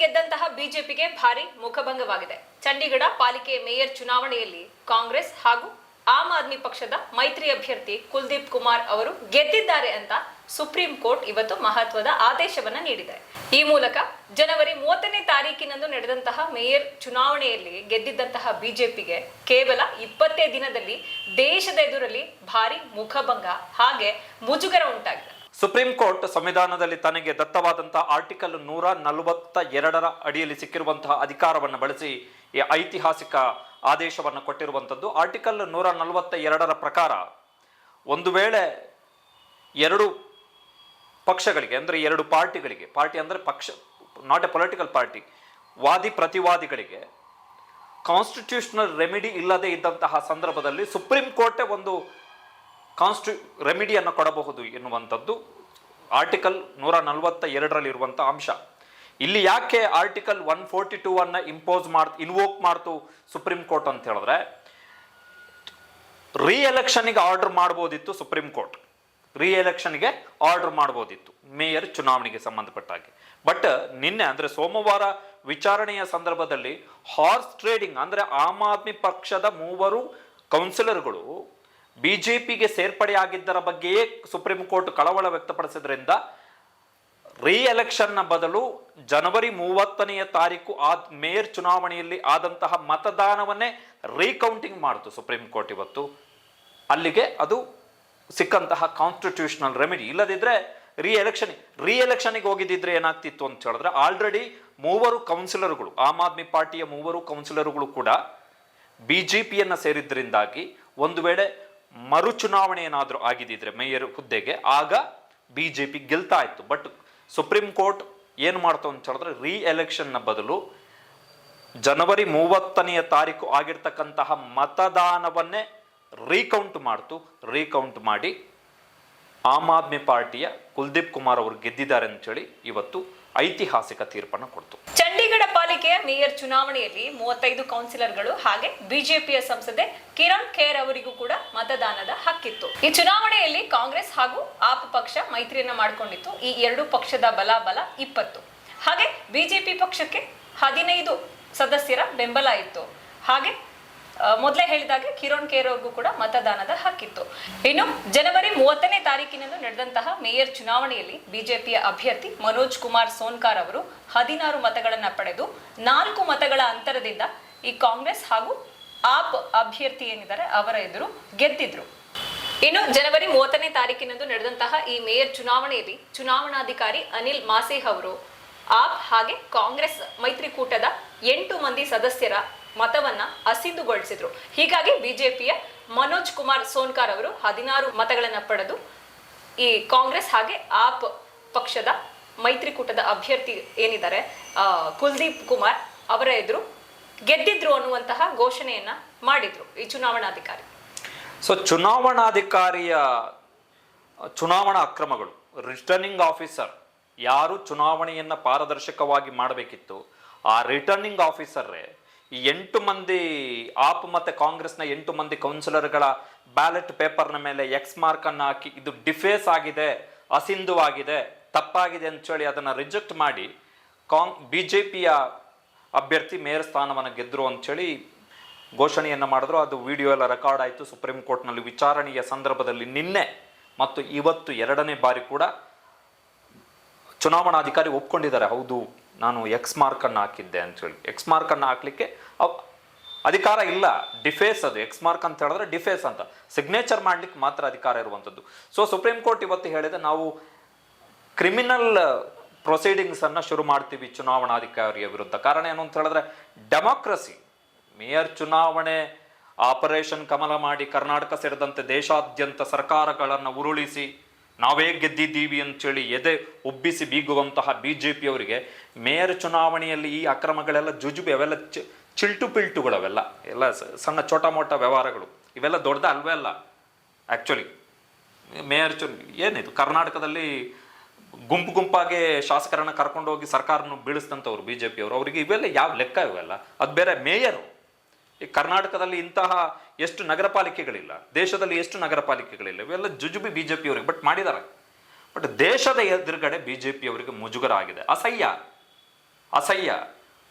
ಗೆದ್ದಂತಹ ಬಿಜೆಪಿಗೆ ಭಾರಿ ಮುಖಭಂಗವಾಗಿದೆ. ಚಂಡೀಗಢ ಪಾಲಿಕೆ ಮೇಯರ್ ಚುನಾವಣೆಯಲ್ಲಿ ಕಾಂಗ್ರೆಸ್ ಹಾಗೂ ಆಮ್ ಆದ್ಮಿ ಪಕ್ಷದ ಮೈತ್ರಿ ಅಭ್ಯರ್ಥಿ ಕುಲ್ದೀಪ್ ಕುಮಾರ್ ಅವರು ಗೆದ್ದಿದ್ದಾರೆ ಅಂತ ಸುಪ್ರೀಂ ಕೋರ್ಟ್ ಇವತ್ತು ಮಹತ್ವದ ಆದೇಶವನ್ನ ನೀಡಿದೆ. ಈ ಮೂಲಕ ಜನವರಿ ಮೂವತ್ತನೇ ತಾರೀಕಿನಂದು ನಡೆದಂತಹ ಮೇಯರ್ ಚುನಾವಣೆಯಲ್ಲಿ ಗೆದ್ದಿದ್ದಂತಹ ಬಿಜೆಪಿಗೆ ಕೇವಲ ಇಪ್ಪತ್ತೇ ದಿನದಲ್ಲಿ ದೇಶದ ಎದುರಲ್ಲಿ ಭಾರಿ ಮುಖಭಂಗ, ಹಾಗೆ ಮುಜುಗರ ಉಂಟಾಗಿದೆ. ಸುಪ್ರೀಂ ಕೋರ್ಟ್ ಸಂವಿಧಾನದಲ್ಲಿ ತನಗೆ ದತ್ತವಾದಂತಹ ಆರ್ಟಿಕಲ್ ನೂರ ನಲವತ್ತ ಎರಡರ ಅಡಿಯಲ್ಲಿ ಸಿಕ್ಕಿರುವಂತಹ ಅಧಿಕಾರವನ್ನು ಬಳಸಿ ಈ ಐತಿಹಾಸಿಕ ಆದೇಶವನ್ನು ಕೊಟ್ಟಿರುವಂಥದ್ದು. ಆರ್ಟಿಕಲ್ ನೂರ ನಲವತ್ತ ಎರಡರ ಪ್ರಕಾರ ಒಂದು ವೇಳೆ ಎರಡು ಪಕ್ಷಗಳಿಗೆ, ಅಂದರೆ ಎರಡು ಪಾರ್ಟಿಗಳಿಗೆ, ಪಾರ್ಟಿ ಅಂದರೆ ಪಕ್ಷ ನಾಟ್ ಎ ಪೊಲಿಟಿಕಲ್ ಪಾರ್ಟಿ ವಾದಿ ಪ್ರತಿವಾದಿಗಳಿಗೆ ಕಾನ್ಸ್ಟಿಟ್ಯೂಷನಲ್ ರೆಮಿಡಿ ಇಲ್ಲದೆ ಇದ್ದಂತಹ ಸಂದರ್ಭದಲ್ಲಿ ಸುಪ್ರೀಂ ಕೋರ್ಟೇ ಒಂದು ಕಾನ್ಸ್ಟಿ ರೆಮಿಡಿಯನ್ನು ಕೊಡಬಹುದು ಎನ್ನುವಂಥದ್ದು ಆರ್ಟಿಕಲ್ ನೂರ ನಲವತ್ತ ಎರಡರಲ್ಲಿ ಇರುವಂಥ ಅಂಶ. ಇಲ್ಲಿ ಯಾಕೆ ಆರ್ಟಿಕಲ್ ಒನ್ ಫೋರ್ಟಿ ಟೂ ಅನ್ನ ಇಂಪೋಸ್ ಮಾಡ್ ಇನ್ವೋಕ್ ಮಾಡ್ತು ಸುಪ್ರೀಂ ಕೋರ್ಟ್ ಅಂತ ಹೇಳಿದ್ರೆ ರೀ ಎಲೆಕ್ಷನ್ಗೆ ಆರ್ಡರ್ ಮಾಡ್ಬೋದಿತ್ತು ಸುಪ್ರೀಂ ಕೋರ್ಟ್ ರೀ ಎಲೆಕ್ಷನ್ಗೆ ಆರ್ಡರ್ ಮಾಡ್ಬೋದಿತ್ತು ಮೇಯರ್ ಚುನಾವಣೆಗೆ ಸಂಬಂಧಪಟ್ಟ ಹಾಗೆ ಬಟ್ ನಿನ್ನೆ ಅಂದ್ರೆ ಸೋಮವಾರ ವಿಚಾರಣೆಯ ಸಂದರ್ಭದಲ್ಲಿ ಹಾರ್ಸ್ ಟ್ರೇಡಿಂಗ್ ಅಂದ್ರೆ ಆಮ್ ಆದ್ಮಿ ಪಕ್ಷದ ಮೂವರು ಕೌನ್ಸಿಲರ್ಗಳು ಬಿಜೆಪಿಗೆ ಸೇರ್ಪಡೆಯಾಗಿದ್ದರ ಬಗ್ಗೆಯೇ ಸುಪ್ರೀಂ ಕೋರ್ಟ್ ಕಳವಳ ವ್ಯಕ್ತಪಡಿಸಿದ್ರಿಂದ ರೀ ಎಲೆಕ್ಷನ್ನ ಬದಲು ಜನವರಿ ಮೂವತ್ತನೆಯ ತಾರೀಕು ಆದ ಮೇಯರ್ ಚುನಾವಣೆಯಲ್ಲಿ ಆದಂತಹ ಮತದಾನವನ್ನೇ ರೀಕೌಂಟಿಂಗ್ ಮಾಡಿತು ಸುಪ್ರೀಂ ಕೋರ್ಟ್ ಇವತ್ತು. ಅಲ್ಲಿಗೆ ಅದು ಸಿಕ್ಕಂತಹ ಕಾನ್ಸ್ಟಿಟ್ಯೂಷನಲ್ ರೆಮಿಡಿ ಇಲ್ಲದಿದ್ದರೆ ರೀ ಎಲೆಕ್ಷನ್ ರೀ ಹೋಗಿದ್ದಿದ್ರೆ ಏನಾಗ್ತಿತ್ತು ಅಂತ ಹೇಳಿದ್ರೆ ಆಲ್ರೆಡಿ ಮೂವರು ಕೌನ್ಸಿಲರ್ಗಳು ಆಮ್ ಆದ್ಮಿ ಪಾರ್ಟಿಯ ಮೂವರು ಕೌನ್ಸಿಲರ್ಗಳು ಕೂಡ ಬಿಜೆಪಿಯನ್ನು ಸೇರಿದ್ದರಿಂದಾಗಿ ಒಂದು ವೇಳೆ ಮರು ಚುನಾವಣೆ ಏನಾದರೂ ಆಗಿದ್ದಿದ್ರೆ ಮೇಯರ್ ಹುದ್ದೆಗೆ, ಆಗ ಬಿ ಜೆ ಪಿ ಗೆಲ್ತಾ ಇತ್ತು ಬಟ್ ಸುಪ್ರೀಂ ಕೋರ್ಟ್ ಏನು ಮಾಡ್ತು ಅಂತ ಹೇಳಿದ್ರೆ ರೀ ಎಲೆಕ್ಷನ್ನ ಬದಲು ಜನವರಿ ಮೂವತ್ತನೆಯ ತಾರೀಕು ಆಗಿರ್ತಕ್ಕಂತಹ ಮತದಾನವನ್ನೇ ರೀಕೌಂಟ್ ಮಾಡ್ತು. ರೀಕೌಂಟ್ ಮಾಡಿ ಆಮ್ ಆದ್ಮಿ ಪಾರ್ಟಿಯ ಕುಲ್ದೀಪ್ ಕುಮಾರ್ ಅವರು ಗೆದ್ದಿದ್ದಾರೆ ಅಂತೇಳಿ ಇವತ್ತು ಐತಿಹಾಸಿಕ ತೀರ್ಪನ್ನು ಕೊಡ್ತು. ಚಂಡೀಗಢ ಪಾಲಿಕೆಯ ಮೇಯರ್ ಚುನಾವಣೆಯಲ್ಲಿ ಮೂವತ್ತೈದು ಕೌನ್ಸಿಲರ್ಗಳು ಹಾಗೆ ಬಿಜೆಪಿಯ ಸಂಸದೆ ಕಿರಣ್ ಖೇರ್ ಅವರಿಗೂ ಕೂಡ ಮತದಾನದ ಹಕ್ಕಿತ್ತು. ಈ ಚುನಾವಣೆಯಲ್ಲಿ ಕಾಂಗ್ರೆಸ್ ಹಾಗೂ ಆಪ್ ಪಕ್ಷ ಮೈತ್ರಿಯನ್ನ ಮಾಡಿಕೊಂಡಿತ್ತು. ಈ ಎರಡು ಪಕ್ಷದ ಬಲಾಬಲ ಇಪ್ಪತ್ತು. ಹಾಗೆ ಬಿಜೆಪಿ ಪಕ್ಷಕ್ಕೆ ಹದಿನೈದು ಸದಸ್ಯರ ಬೆಂಬಲ ಇತ್ತು. ಹಾಗೆ ಮೊದಲೇ ಹೇಳಿದಾಗೆ ಕಿರಣ್ ಖೇರ್ ಕೂಡ ಮತದಾನದ ಹಕ್ಕಿತ್ತು. ಇನ್ನು ಜನವರಿ ಮೂವತ್ತನೇ ತಾರೀಕಿನಂದು ನಡೆದಂತಹ ಮೇಯರ್ ಚುನಾವಣೆಯಲ್ಲಿ ಬಿಜೆಪಿಯ ಅಭ್ಯರ್ಥಿ ಮನೋಜ್ ಕುಮಾರ್ ಸೋನ್ಕಾರ್ ಅವರು ಹದಿನಾರು ಮತಗಳನ್ನ ಪಡೆದು ನಾಲ್ಕು ಮತಗಳ ಅಂತರದಿಂದ ಈ ಕಾಂಗ್ರೆಸ್ ಹಾಗೂ ಆಪ್ ಅಭ್ಯರ್ಥಿ ಏನಿದ್ದಾರೆ ಅವರ ಎದುರು ಗೆದ್ದಿದ್ರು. ಇನ್ನು ಜನವರಿ ಮೂವತ್ತನೇ ತಾರೀಕಿನಂದು ನಡೆದಂತಹ ಈ ಮೇಯರ್ ಚುನಾವಣೆಯಲ್ಲಿ ಚುನಾವಣಾಧಿಕಾರಿ ಅನಿಲ್ ಮಾಸೇಹ್ ಅವರು ಆಪ್ ಹಾಗೆ ಕಾಂಗ್ರೆಸ್ ಮೈತ್ರಿಕೂಟದ ಎಂಟು ಮಂದಿ ಸದಸ್ಯರ ಮತವನ್ನ ಅಸಿಂದುಗೊಳಿಸಿದ್ರು ಹೀಗಾಗಿ ಬಿಜೆಪಿಯ ಮನೋಜ್ ಕುಮಾರ್ ಸೋನ್ಕಾರ್ ಅವರು ಹದಿನಾರು ಮತಗಳನ್ನ ಪಡೆದು ಈ ಕಾಂಗ್ರೆಸ್ ಹಾಗೆ ಆಪ್ ಪಕ್ಷದ ಮೈತ್ರಿಕೂಟದ ಅಭ್ಯರ್ಥಿ ಏನಿದ್ದಾರೆ ಕುಲ್ದೀಪ್ ಕುಮಾರ್ ಅವರ ಎದುರು ಗೆದ್ದಿದ್ರು ಅನ್ನುವಂತಹ ಘೋಷಣೆಯನ್ನ ಮಾಡಿದ್ರು ಈ ಚುನಾವಣಾಧಿಕಾರಿ. ಸೊ ಚುನಾವಣಾಧಿಕಾರಿಯ, ಚುನಾವಣಾ ಅಕ್ರಮಗಳು ರಿಟರ್ನಿಂಗ್ ಆಫೀಸರ್ ಯಾರು ಚುನಾವಣೆಯನ್ನ ಪಾರದರ್ಶಕವಾಗಿ ಮಾಡಬೇಕಿತ್ತು, ಆ ರಿಟರ್ನಿಂಗ್ ಆಫೀಸರ್ರೇ ಈ ಎಂಟು ಮಂದಿ ಆಪ್ ಮತ್ತು ಕಾಂಗ್ರೆಸ್ನ ಎಂಟು ಮಂದಿ ಕೌನ್ಸಿಲರ್ಗಳ ಬ್ಯಾಲೆಟ್ ಪೇಪರ್ನ ಮೇಲೆ ಎಕ್ಸ್ ಮಾರ್ಕ್ ಅನ್ನು ಹಾಕಿ ಇದು ಡಿಫೇಸ್ ಆಗಿದೆ, ಅಸಿಂಧುವಾಗಿದೆ, ತಪ್ಪಾಗಿದೆ ಅಂತೇಳಿ ಅದನ್ನ ರಿಜೆಕ್ಟ್ ಮಾಡಿ ಕಾಂಗ್ ಬಿಜೆಪಿಯ ಅಭ್ಯರ್ಥಿ ಮೇಯರ್ ಸ್ಥಾನವನ್ನು ಗೆದ್ರು ಅಂತೇಳಿ ಘೋಷಣೆಯನ್ನು ಮಾಡಿದ್ರು. ಅದು ವಿಡಿಯೋ ಎಲ್ಲ ರೆಕಾರ್ಡ್ ಆಯಿತು. ಸುಪ್ರೀಂ ಕೋರ್ಟ್ನಲ್ಲಿ ವಿಚಾರಣೆಯ ಸಂದರ್ಭದಲ್ಲಿ ನಿನ್ನೆ ಮತ್ತು ಇವತ್ತು ಎರಡನೇ ಬಾರಿ ಕೂಡ ಚುನಾವಣಾಧಿಕಾರಿ ಒಪ್ಕೊಂಡಿದ್ದಾರೆ. ಹೌದು ನಾನು ಎಕ್ಸ್ ಮಾರ್ಕನ್ನು ಹಾಕಿದ್ದೆ ಅಂತೇಳಿ ಎಕ್ಸ್ ಮಾರ್ಕನ್ನು ಹಾಕ್ಲಿಕ್ಕೆ ಅಧಿಕಾರ ಇಲ್ಲ. ಡಿಫೇಸ್ ಅದು. ಎಕ್ಸ್ ಮಾರ್ಕ್ ಅಂತ ಹೇಳಿದ್ರೆ ಡಿಫೇಸ್ ಅಂತ. ಸಿಗ್ನೇಚರ್ ಮಾಡ್ಲಿಕ್ಕೆ ಮಾತ್ರ ಅಧಿಕಾರ ಇರುವಂಥದ್ದು. ಸೊ ಸುಪ್ರೀಂ ಕೋರ್ಟ್ ಇವತ್ತು ಹೇಳಿದೆ ನಾವು ಕ್ರಿಮಿನಲ್ ಪ್ರೊಸೀಡಿಂಗ್ಸನ್ನು ಶುರು ಮಾಡ್ತೀವಿ ಚುನಾವಣಾಧಿಕಾರಿಯ ವಿರುದ್ಧ. ಕಾರಣ ಏನು ಅಂತ ಹೇಳಿದ್ರೆ ಡೆಮಾಕ್ರಸಿ ಮೇಯರ್ ಚುನಾವಣೆ ಆಪರೇಷನ್ ಕಮಲ ಮಾಡಿ ಕರ್ನಾಟಕ ಸೇರಿದಂತೆ ದೇಶಾದ್ಯಂತ ಸರ್ಕಾರಗಳನ್ನು ಉರುಳಿಸಿ ನಾವೇ ಗೆದ್ದಿದ್ದೀವಿ ಅಂತೇಳಿ ಎದೆ ಉಬ್ಬಿಸಿ ಬೀಗುವಂತಹ ಬಿ ಜೆ ಪಿಯವರಿಗೆ ಮೇಯರ್ ಚುನಾವಣೆಯಲ್ಲಿ ಈ ಅಕ್ರಮಗಳೆಲ್ಲ ಜುಜುಬಿ, ಅವೆಲ್ಲ ಚಿಲ್ಟು ಪಿಲ್ಟುಗಳು ಅವೆಲ್ಲ. ಎಲ್ಲ ಸಣ್ಣ ಚೋಟ ಮೋಟ ವ್ಯವಹಾರಗಳು. ಇವೆಲ್ಲ ದೊಡ್ಡದ ಅಲ್ವೇ ಅಲ್ಲ ಆ್ಯಕ್ಚುಲಿ ಮೇಯರ್ ಚು, ಏನಿದು, ಕರ್ನಾಟಕದಲ್ಲಿ ಗುಂಪು ಗುಂಪಾಗಿ ಶಾಸಕರನ್ನು ಕರ್ಕೊಂಡು ಹೋಗಿ ಸರ್ಕಾರನ ಬೀಳಿಸಿದಂಥವ್ರು ಬಿ ಜೆ ಪಿಯವರು ಅವರಿಗೆ ಇವೆಲ್ಲ ಯಾವ ಲೆಕ್ಕ ಇವೆಲ್ಲ? ಅದು ಬೇರೆ ಮೇಯರು. ಈ ಕರ್ನಾಟಕದಲ್ಲಿ ಇಂತಹ ಎಷ್ಟು ನಗರ ಪಾಲಿಕೆಗಳಿಲ್ಲ ದೇಶದಲ್ಲಿ ಎಷ್ಟು ನಗರ ಪಾಲಿಕೆಗಳಿಲ್ಲ ಇವೆಲ್ಲ ಜುಜುಬಿ ಬಿ ಜೆ ಪಿಯವರಿಗೆ ಬಟ್ ಮಾಡಿದ್ದಾರೆ. ಬಟ್ ದೇಶದ ಎದುರುಗಡೆ ಬಿ ಜೆ ಪಿಯವರಿಗೆ ಮುಜುಗರ ಆಗಿದೆ ಅಸಹ್ಯ. ಅಸಹ್ಯ.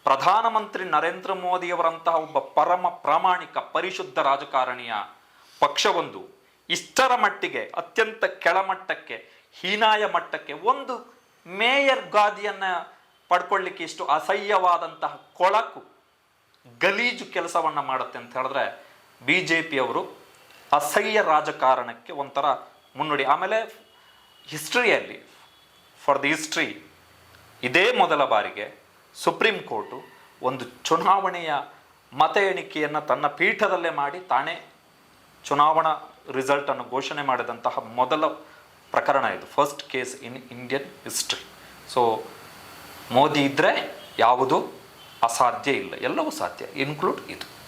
ಪ್ರಧಾನಮಂತ್ರಿ ನರೇಂದ್ರ ಮೋದಿಯವರಂತಹ ಒಬ್ಬ ಪರಮ ಪ್ರಾಮಾಣಿಕ, ಪರಿಶುದ್ಧ ರಾಜಕಾರಣಿಯ ಪಕ್ಷವೊಂದು ಇಷ್ಟರ ಮಟ್ಟಿಗೆ, ಅತ್ಯಂತ ಕೆಳಮಟ್ಟಕ್ಕೆ, ಹೀನಾಯ ಮಟ್ಟಕ್ಕೆ ಒಂದು ಮೇಯರ್ ಗಾದಿಯನ್ನು ಪಡ್ಕೊಳ್ಳಿಕ್ಕೆ ಇಷ್ಟು ಅಸಹ್ಯವಾದಂತಹ ಕೊಳಕು ಗಲೀಜು ಕೆಲಸವನ್ನು ಮಾಡುತ್ತೆ ಅಂತ ಹೇಳಿದ್ರೆ ಬಿ ಜೆ ಪಿಯವರು ಅಸಹ್ಯ ರಾಜಕಾರಣಕ್ಕೆ ಒಂಥರ ಮುನ್ನುಡಿ. ಆಮೇಲೆ ಹಿಸ್ಟ್ರಿಯಲ್ಲಿ ಫಾರ್ ದಿ ಹಿಸ್ಟ್ರಿ ಇದೇ ಮೊದಲ ಬಾರಿಗೆ ಸುಪ್ರೀಂ ಕೋರ್ಟು ಒಂದು ಚುನಾವಣೆಯ ಮತ ಎಣಿಕೆಯನ್ನು ತನ್ನ ಪೀಠದಲ್ಲೇ ಮಾಡಿ ತಾನೇ ಚುನಾವಣಾ ರಿಸಲ್ಟನ್ನು ಘೋಷಣೆ ಮಾಡಿದಂತಹ ಮೊದಲ ಪ್ರಕರಣ ಇದು. First case in Indian history so Modi ಇದ್ದರೆ ಯಾವುದೂ? ಅಸಾಧ್ಯ ಇಲ್ಲ. ಎಲ್ಲವೂ ಸಾಧ್ಯ ಇನ್ಕ್ಲೂಡ್ ಇದು.